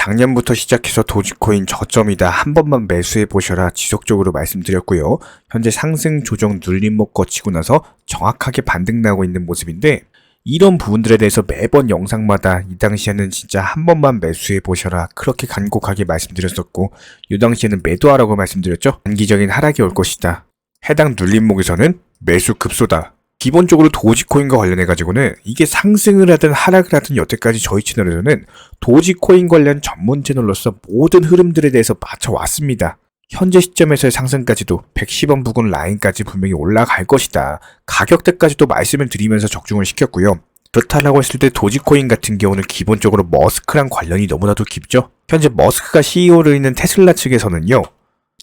작년부터 시작해서 도지코인 저점이다 한 번만 매수해 보셔라 지속적으로 말씀드렸고요. 현재 상승 조정 눌림목 거치고 나서 정확하게 반등 나고 있는 모습인데 이런 부분들에 대해서 매번 영상마다 이 당시에는 진짜 한 번만 매수해 보셔라 그렇게 간곡하게 말씀드렸었고 이 당시에는 매도하라고 말씀드렸죠. 단기적인 하락이 올 것이다. 해당 눌림목에서는 매수 급소다. 기본적으로 도지코인과 관련해 가지고는 이게 상승을 하든 하락을 하든 여태까지 저희 채널에서는 도지코인 관련 전문 채널로서 모든 흐름들에 대해서 맞춰 왔습니다. 현재 시점에서의 상승까지도 110원 부근 라인까지 분명히 올라갈 것이다. 가격대까지도 말씀을 드리면서 적중을 시켰고요. 그렇다라고 했을 때 도지코인 같은 경우는 기본적으로 머스크랑 관련이 너무나도 깊죠. 현재 머스크가 CEO를 있는 테슬라 측에서는요.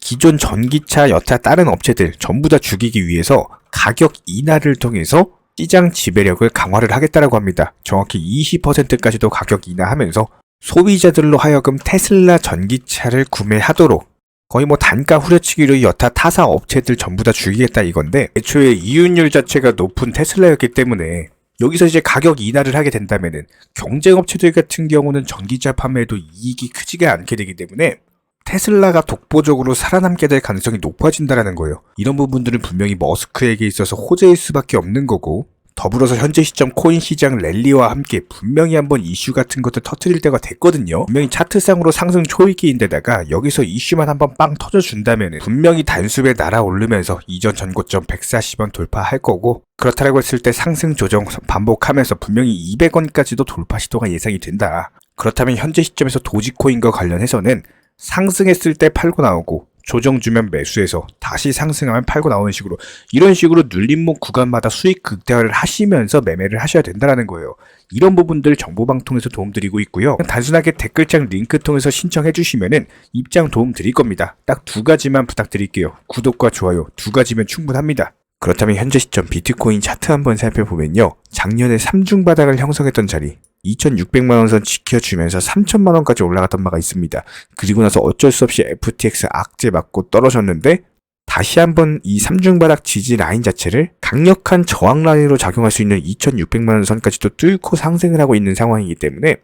기존 전기차 여타 다른 업체들 전부 다 죽이기 위해서 가격 인하를 통해서 시장 지배력을 강화를 하겠다라고 합니다. 정확히 20%까지도 가격 인하하면서 소비자들로 하여금 테슬라 전기차를 구매하도록 거의 뭐 단가 후려치기로 여타 타사 업체들 전부 다 죽이겠다 이건데 애초에 이윤율 자체가 높은 테슬라였기 때문에 여기서 이제 가격 인하를 하게 된다면은 경쟁 업체들 같은 경우는 전기차 판매에도 이익이 크지가 않게 되기 때문에 테슬라가 독보적으로 살아남게 될 가능성이 높아진다라는 거예요. 이런 부분들은 분명히 머스크에게 있어서 호재일 수밖에 없는 거고 더불어서 현재 시점 코인 시장 랠리와 함께 분명히 한번 이슈 같은 것들 터트릴 때가 됐거든요. 분명히 차트상으로 상승 초입기인데다가 여기서 이슈만 한번 빵 터져준다면 분명히 단숨에 날아오르면서 이전 전고점 140원 돌파할 거고 그렇다고 했을 때 상승 조정 반복하면서 분명히 200원까지도 돌파 시도가 예상이 된다. 그렇다면 현재 시점에서 도지코인과 관련해서는 상승했을 때 팔고 나오고 조정 주면 매수해서 다시 상승하면 팔고 나오는 식으로 이런 식으로 눌림목 구간마다 수익 극대화를 하시면서 매매를 하셔야 된다는 거예요. 이런 부분들 정보방 통해서 도움드리고 있고요. 단순하게 댓글창 링크 통해서 신청해 주시면은 입장 도움 드릴 겁니다. 딱 두 가지만 부탁드릴게요. 구독과 좋아요 두 가지면 충분합니다. 그렇다면 현재 시점 비트코인 차트 한번 살펴보면요. 작년에 3중 바닥을 형성했던 자리 2,600만 원 선 지켜주면서 3,000만 원까지 올라갔던 바가 있습니다. 그리고 나서 어쩔 수 없이 FTX 악재 맞고 떨어졌는데 다시 한번 이 3중 바닥 지지 라인 자체를 강력한 저항 라인으로 작용할 수 있는 2,600만 원 선까지도 뚫고 상승을 하고 있는 상황이기 때문에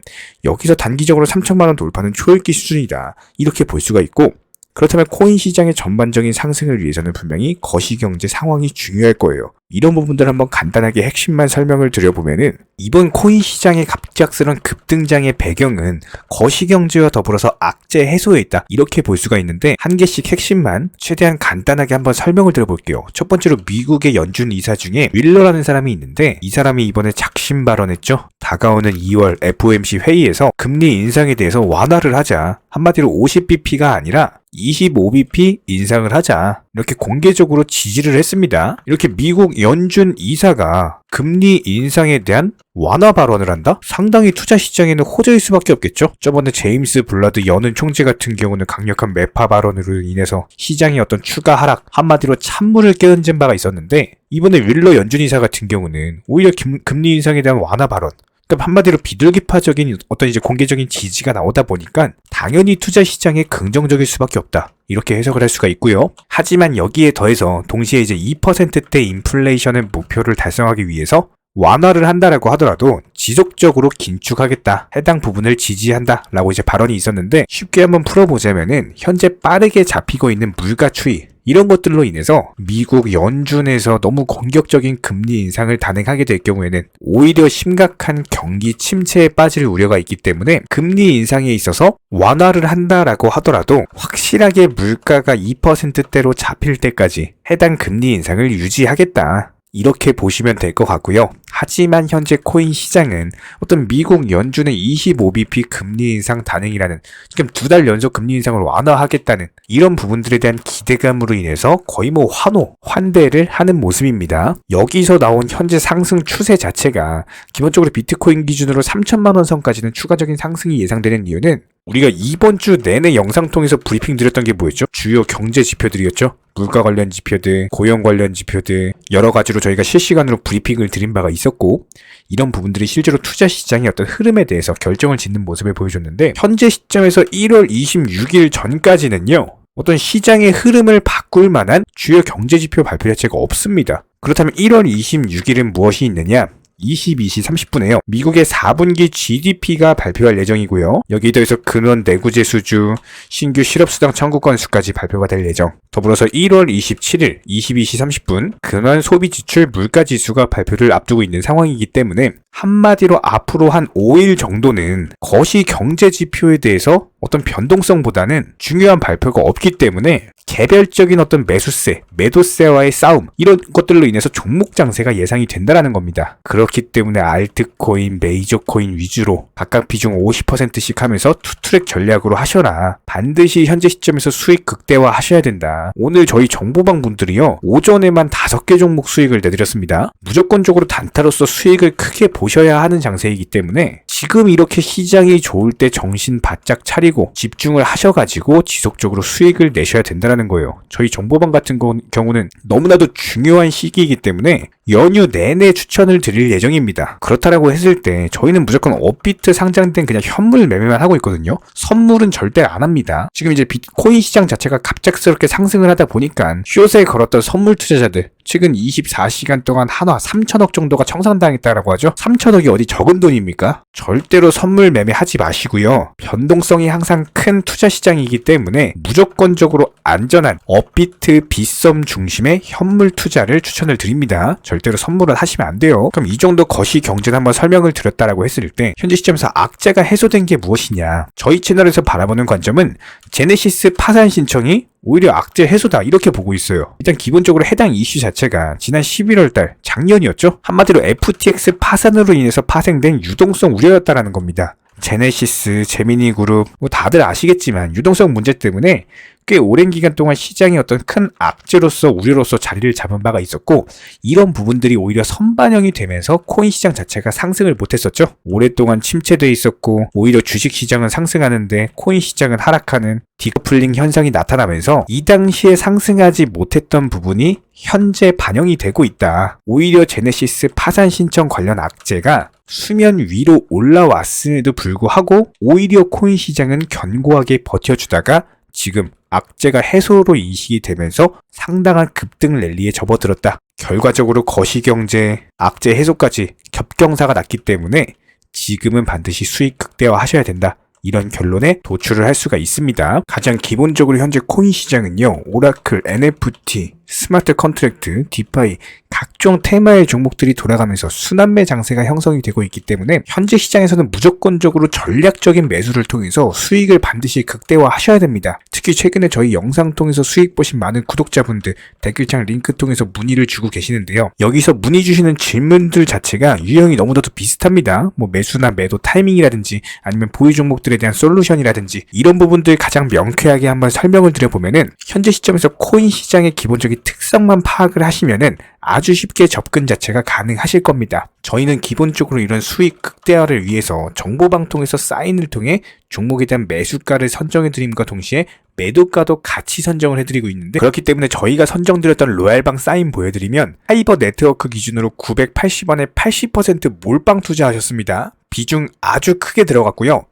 여기서 단기적으로 3,000만원 돌파는 초읽기 수준이다. 이렇게 볼 수가 있고 그렇다면 코인 시장의 전반적인 상승을 위해서는 분명히 거시경제 상황이 중요할 거예요. 이런 부분들 한번 간단하게 핵심만 설명을 드려보면은 이번 코인 시장의 갑작스런 급등장의 배경은 거시경제와 더불어서 악재 해소에 있다 이렇게 볼 수가 있는데 한 개씩 핵심만 최대한 간단하게 한번 설명을 드려볼게요. 첫 번째로 미국의 연준 이사 중에 윌러라는 사람이 있는데 이 사람이 이번에 작심 발언했죠. 다가오는 2월 FOMC 회의에서 금리 인상에 대해서 완화를 하자 한마디로 50bp가 아니라 25bp 인상을 하자. 이렇게 공개적으로 지지를 했습니다. 이렇게 미국 연준 이사가 금리 인상에 대한 완화 발언을 한다? 상당히 투자 시장에는 호재일 수밖에 없겠죠? 저번에 제임스 블라드 연은 총재 같은 경우는 강력한 매파 발언으로 인해서 시장의 어떤 추가 하락, 한마디로 찬물을 깨얹은 바가 있었는데, 이번에 윌러 연준 이사 같은 경우는 오히려 금, 금리 인상에 대한 완화 발언, 그러니까 한마디로 비둘기파적인 어떤 이제 공개적인 지지가 나오다 보니까 당연히 투자 시장에 긍정적일 수밖에 없다. 이렇게 해석을 할 수가 있고요. 하지만 여기에 더해서 동시에 이제 2%대 인플레이션의 목표를 달성하기 위해서 완화를 한다라고 하더라도 지속적으로 긴축하겠다. 해당 부분을 지지한다. 라고 이제 발언이 있었는데 쉽게 한번 풀어보자면은 현재 빠르게 잡히고 있는 물가 추이 이런 것들로 인해서 미국 연준에서 너무 공격적인 금리 인상을 단행하게 될 경우에는 오히려 심각한 경기 침체에 빠질 우려가 있기 때문에 금리 인상에 있어서 완화를 한다라고 하더라도 확실하게 물가가 2%대로 잡힐 때까지 해당 금리 인상을 유지하겠다. 이렇게 보시면 될 것 같고요. 하지만 현재 코인 시장은 어떤 미국 연준의 25bp 금리 인상 단행이라는 지금 두 달 연속 금리 인상을 완화하겠다는 이런 부분들에 대한 기대감으로 인해서 거의 뭐 환호, 환대를 하는 모습입니다. 여기서 나온 현재 상승 추세 자체가 기본적으로 비트코인 기준으로 3천만 원 선까지는 추가적인 상승이 예상되는 이유는 우리가 이번 주 내내 영상 통해서 브리핑 드렸던 게 뭐였죠? 주요 경제 지표들이었죠? 물가 관련 지표들, 고용 관련 지표들, 여러 가지로 저희가 실시간으로 브리핑을 드린 바가 있었고, 이런 부분들이 실제로 투자 시장의 어떤 흐름에 대해서 결정을 짓는 모습을 보여줬는데, 현재 시점에서 1월 26일 전까지는요, 어떤 시장의 흐름을 바꿀 만한 주요 경제 지표 발표 자체가 없습니다. 그렇다면 1월 26일은 무엇이 있느냐? 22시 30분에요. 미국의 4분기 GDP가 발표할 예정이고요. 여기에 더해서 근원 내구재 수주, 신규 실업수당 청구 건수까지 발표가 될 예정. 더불어서 1월 27일 22시 30분 근원 소비 지출 물가 지수가 발표를 앞두고 있는 상황이기 때문에 한마디로 앞으로 한 5일 정도는 거시 경제 지표에 대해서 어떤 변동성보다는 중요한 발표가 없기 때문에 개별적인 어떤 매수세, 매도세와의 싸움 이런 것들로 인해서 종목 장세가 예상이 된다라는 겁니다. 그렇기 때문에 알트코인, 메이저 코인 위주로 각각 비중 50%씩 하면서 투트랙 전략으로 하셔라. 반드시 현재 시점에서 수익 극대화 하셔야 된다. 오늘 저희 정보방 분들이요. 오전에만 5개 종목 수익을 내드렸습니다. 무조건적으로 단타로서 수익을 크게 보 셔야 하는 장세이기 때문에 지금 이렇게 시장이 좋을 때 정신 바짝 차리고 집중을 하셔가지고 지속적으로 수익을 내셔야 된다는 거예요. 저희 정보방 같은 거- 경우는 너무나도 중요한 시기이기 때문에 연휴 내내 추천을 드릴 예정입니다. 그렇다라고 했을 때 저희는 무조건 업비트 상장된 그냥 현물 매매만 하고 있거든요. 선물은 절대 안 합니다. 지금 이제 비트코인 시장 자체가 갑작스럽게 상승을 하다 보니까 숏에 걸었던 선물 투자자들 최근 24시간 동안 한화 3천억 정도가 청산당했다라고 하죠. 3천억이 어디 적은 돈입니까? 절대로 선물 매매하지 마시고요. 변동성이 항상 큰 투자 시장이기 때문에 무조건적으로 안전한 업비트 비썸 중심의 현물 투자를 추천을 드립니다. 절대로 선물은 하시면 안 돼요. 그럼 이 정도 거시 경제를 한번 설명을 드렸다라고 했을 때 현재 시점에서 악재가 해소된 게 무엇이냐? 저희 채널에서 바라보는 관점은 제네시스 파산 신청이 오히려 악재 해소다 이렇게 보고 있어요. 일단 기본적으로 해당 이슈 자체가 지난 11월 달 작년이었죠. 한마디로 FTX 파산으로 인해서 파생된 유동성 우려였다라는 겁니다. 제네시스, 제미니 그룹 뭐 다들 아시겠지만 유동성 문제 때문에 꽤 오랜 기간 동안 시장의 어떤 큰 악재로서 우려로서 자리를 잡은 바가 있었고 이런 부분들이 오히려 선반영이 되면서 코인 시장 자체가 상승을 못했었죠. 오랫동안 침체돼 있었고 오히려 주식 시장은 상승하는데 코인 시장은 하락하는 디커플링 현상이 나타나면서 이 당시에 상승하지 못했던 부분이 현재 반영이 되고 있다. 오히려 제네시스 파산 신청 관련 악재가 수면 위로 올라왔음에도 불구하고 오히려 코인 시장은 견고하게 버텨주다가 지금 악재가 해소로 인식이 되면서 상당한 급등 랠리에 접어들었다. 결과적으로 거시경제, 악재 해소까지 겹경사가 났기 때문에 지금은 반드시 수익 극대화 하셔야 된다. 이런 결론에 도출을 할 수가 있습니다. 가장 기본적으로 현재 코인 시장은요, 오라클, NFT, 스마트 컨트랙트, 디파이, 각종 테마의 종목들이 돌아가면서 순환매 장세가 형성이 되고 있기 때문에 현재 시장에서는 무조건적으로 전략적인 매수를 통해서 수익을 반드시 극대화 하셔야 됩니다. 특히 최근에 저희 영상 통해서 수익 보신 많은 구독자분들 댓글창 링크 통해서 문의를 주고 계시는데요. 여기서 문의 주시는 질문들 자체가 유형이 너무나도 비슷합니다. 뭐 매수나 매도 타이밍이라든지 아니면 보유 종목들에 대한 솔루션이라든지 이런 부분들 가장 명쾌하게 한번 설명을 드려보면은 현재 시점에서 코인 시장의 기본적인 특성만 파악을 하시면은 아주 쉽게 접근 자체가 가능하실 겁니다. 저희는 기본적으로 이런 수익 극대화를 위해서 정보방 통해서 사인을 통해 종목에 대한 매수가를 선정해 드림과 동시에 매도가도 같이 선정을 해드리고 있는데 그렇기 때문에 저희가 선정드렸던 로얄방 사인 보여드리면 하이버 네트워크 기준으로 980원에 80% 몰빵 투자하셨습니다. 비중 아주 크게 들어갔고요.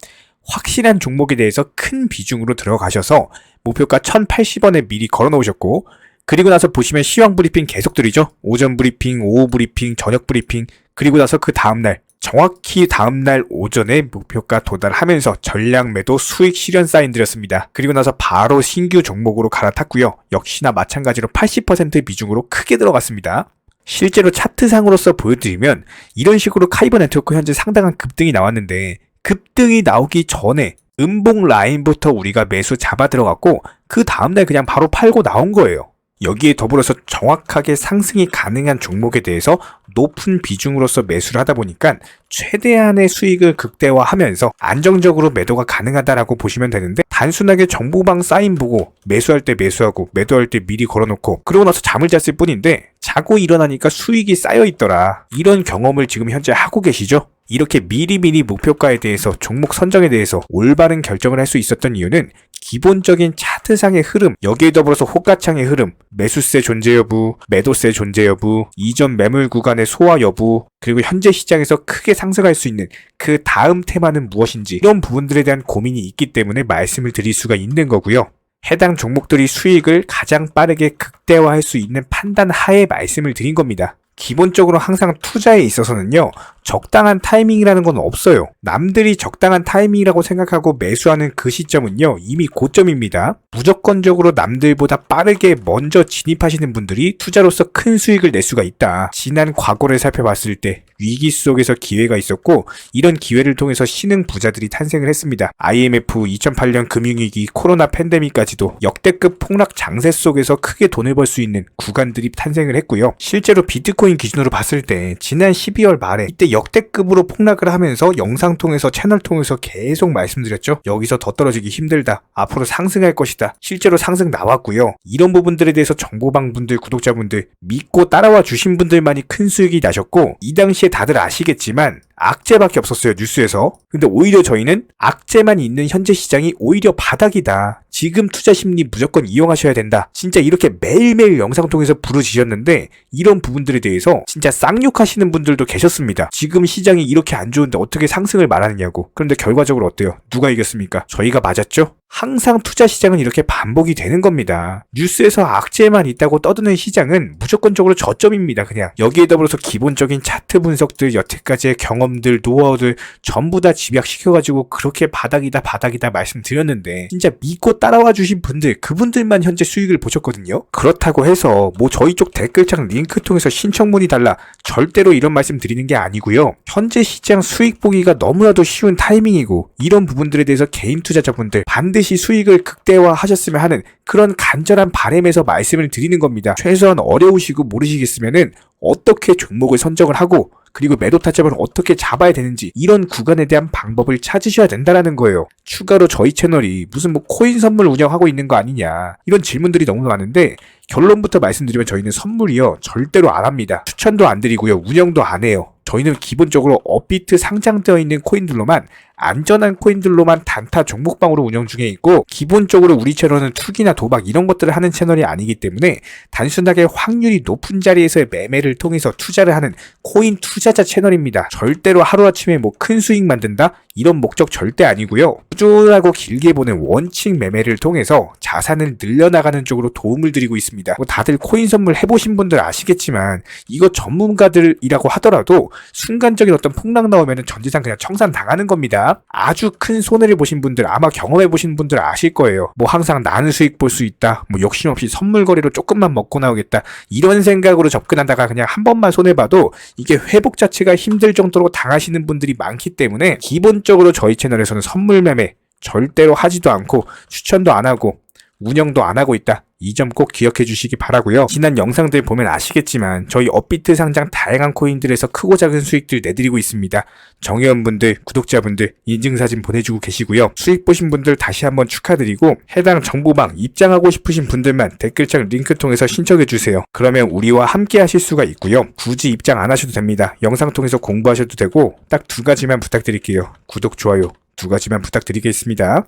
확실한 종목에 대해서 큰 비중으로 들어가셔서 목표가 1080원에 미리 걸어 놓으셨고 그리고 나서 보시면 시황 브리핑 계속 드리죠. 오전 브리핑, 오후 브리핑, 저녁 브리핑. 그리고 나서 그 다음날 정확히 다음날 오전에 목표가 도달하면서 전략 매도 수익 실현 사인 드렸습니다. 그리고 나서 바로 신규 종목으로 갈아탔고요. 역시나 마찬가지로 80% 비중으로 크게 들어갔습니다. 실제로 차트상으로서 보여드리면 이런 식으로 카이버 네트워크 현재 상당한 급등이 나왔는데 급등이 나오기 전에 음봉 라인부터 우리가 매수 잡아 들어갔고 그 다음날 그냥 바로 팔고 나온 거예요. 여기에 더불어서 정확하게 상승이 가능한 종목에 대해서 높은 비중으로서 매수를 하다 보니까 최대한의 수익을 극대화하면서 안정적으로 매도가 가능하다라고 보시면 되는데 단순하게 정보방 사인 보고 매수할 때 매수하고 매도할 때 미리 걸어놓고 그러고 나서 잠을 잤을 뿐인데 자고 일어나니까 수익이 쌓여 있더라 이런 경험을 지금 현재 하고 계시죠? 이렇게 미리미리 목표가에 대해서 종목 선정에 대해서 올바른 결정을 할 수 있었던 이유는 기본적인 차 트상의 흐름, 여기에 더불어서 호가창의 흐름, 매수세 존재 여부, 매도세 존재 여부, 이전 매물 구간의 소화 여부, 그리고 현재 시장에서 크게 상승할 수 있는 그 다음 테마는 무엇인지 이런 부분들에 대한 고민이 있기 때문에 말씀을 드릴 수가 있는 거고요. 해당 종목들이 수익을 가장 빠르게 극대화할 수 있는 판단 하에 말씀을 드린 겁니다. 기본적으로 항상 투자에 있어서는요, 적당한 타이밍이라는 건 없어요. 남들이 적당한 타이밍이라고 생각하고 매수하는 그 시점은요, 이미 고점입니다. 무조건적으로 남들보다 빠르게 먼저 진입하시는 분들이 투자로서 큰 수익을 낼 수가 있다. 지난 과거를 살펴봤을 때 위기 속에서 기회가 있었고, 이런 기회를 통해서 신흥 부자들이 탄생을 했습니다. IMF 2008년 금융위기, 코로나 팬데믹까지도 역대급 폭락 장세 속에서 크게 돈을 벌 수 있는 구간들이 탄생을 했고요. 실제로 비트코인 기준으로 봤을 때 지난 12월 말에 이때 역대급으로 폭락을 하면서 영상 통해서 채널 통해서 계속 말씀드렸죠. 여기서 더 떨어지기 힘들다. 앞으로 상승할 것이다. 실제로 상승 나왔고요. 이런 부분들에 대해서 정보방 분들, 구독자분들 믿고 따라와 주신 분들만이 큰 수익이 나셨고 이 당시에 다들 아시겠지만 악재밖에 없었어요 뉴스에서 근데 오히려 저희는 악재만 있는 현재 시장이 오히려 바닥이다 지금 투자 심리 무조건 이용하셔야 된다. 진짜 이렇게 매일매일 영상 통해서 부르짖었는데 이런 부분들에 대해서 진짜 쌍욕하시는 분들도 계셨습니다. 지금 시장이 이렇게 안 좋은데 어떻게 상승을 말하느냐고. 그런데 결과적으로 어때요? 누가 이겼습니까? 저희가 맞았죠 항상 투자 시장은 이렇게 반복이 되는 겁니다. 뉴스에서 악재만 있다고 떠드는 시장은 무조건적으로 저점입니다. 그냥 여기에 더불어서 기본적인 차트 분석들, 여태까지의 경험들, 노하우들 전부 다 집약시켜가지고 그렇게 바닥이다 바닥이다 말씀드렸는데 진짜 믿고 따라와 주신 분들 그분들만 현재 수익을 보셨거든요. 그렇다고 해서 뭐 저희 쪽 댓글창 링크 통해서 신청문이 달라 절대로 이런 말씀 드리는 게 아니고요. 현재 시장 수익 보기가 너무나도 쉬운 타이밍이고 이런 부분들에 대해서 개인 투자자분들 반드시 수익을 극대화하셨으면 하는 그런 간절한 바램에서 말씀을 드리는 겁니다. 최소한 어려우시고 모르시겠으면은 어떻게 종목을 선정을 하고 그리고 매도 타점을 어떻게 잡아야 되는지 이런 구간에 대한 방법을 찾으셔야 된다라는 거예요. 추가로 저희 채널이 무슨 뭐 코인 선물 운영하고 있는 거 아니냐 이런 질문들이 너무 많은데 결론부터 말씀드리면 저희는 선물이요 절대로 안 합니다. 추천도 안 드리고요 운영도 안 해요. 저희는 기본적으로 업비트 상장되어 있는 코인들로만 안전한 코인들로만 단타 종목방으로 운영 중에 있고 기본적으로 우리 채널은 투기나 도박 이런 것들을 하는 채널이 아니기 때문에 단순하게 확률이 높은 자리에서의 매매를 통해서 투자를 하는 코인 투자자 채널입니다. 절대로 하루아침에 뭐 큰 수익 만든다? 이런 목적 절대 아니고요. 꾸준하고 길게 보는 원칙 매매를 통해서 자산을 늘려나가는 쪽으로 도움을 드리고 있습니다. 뭐 다들 코인 선물 해보신 분들 아시겠지만 이거 전문가들이라고 하더라도 순간적인 어떤 폭락 나오면 전 재산 그냥 청산 당하는 겁니다. 아주 큰 손해를 보신 분들 아마 경험해 보신 분들 아실 거예요. 뭐 항상 나는 수익 볼 수 있다. 뭐 욕심 없이 선물 거래로 조금만 먹고 나오겠다. 이런 생각으로 접근하다가 그냥 한 번만 손해 봐도 이게 회복 자체가 힘들 정도로 당하시는 분들이 많기 때문에 기본적으로 저희 채널에서는 선물 매매 절대로 하지도 않고 추천도 안 하고 운영도 안 하고 있다. 이 점 꼭 기억해 주시기 바라고요. 지난 영상들 보면 아시겠지만 저희 업비트 상장 다양한 코인들에서 크고 작은 수익들 내드리고 있습니다. 정회원분들, 구독자분들 인증사진 보내주고 계시고요. 수익 보신 분들 다시 한번 축하드리고 해당 정보방 입장하고 싶으신 분들만 댓글창 링크 통해서 신청해 주세요. 그러면 우리와 함께 하실 수가 있고요. 굳이 입장 안 하셔도 됩니다. 영상 통해서 공부하셔도 되고 딱 두 가지만 부탁드릴게요. 구독, 좋아요 두 가지만 부탁드리겠습니다.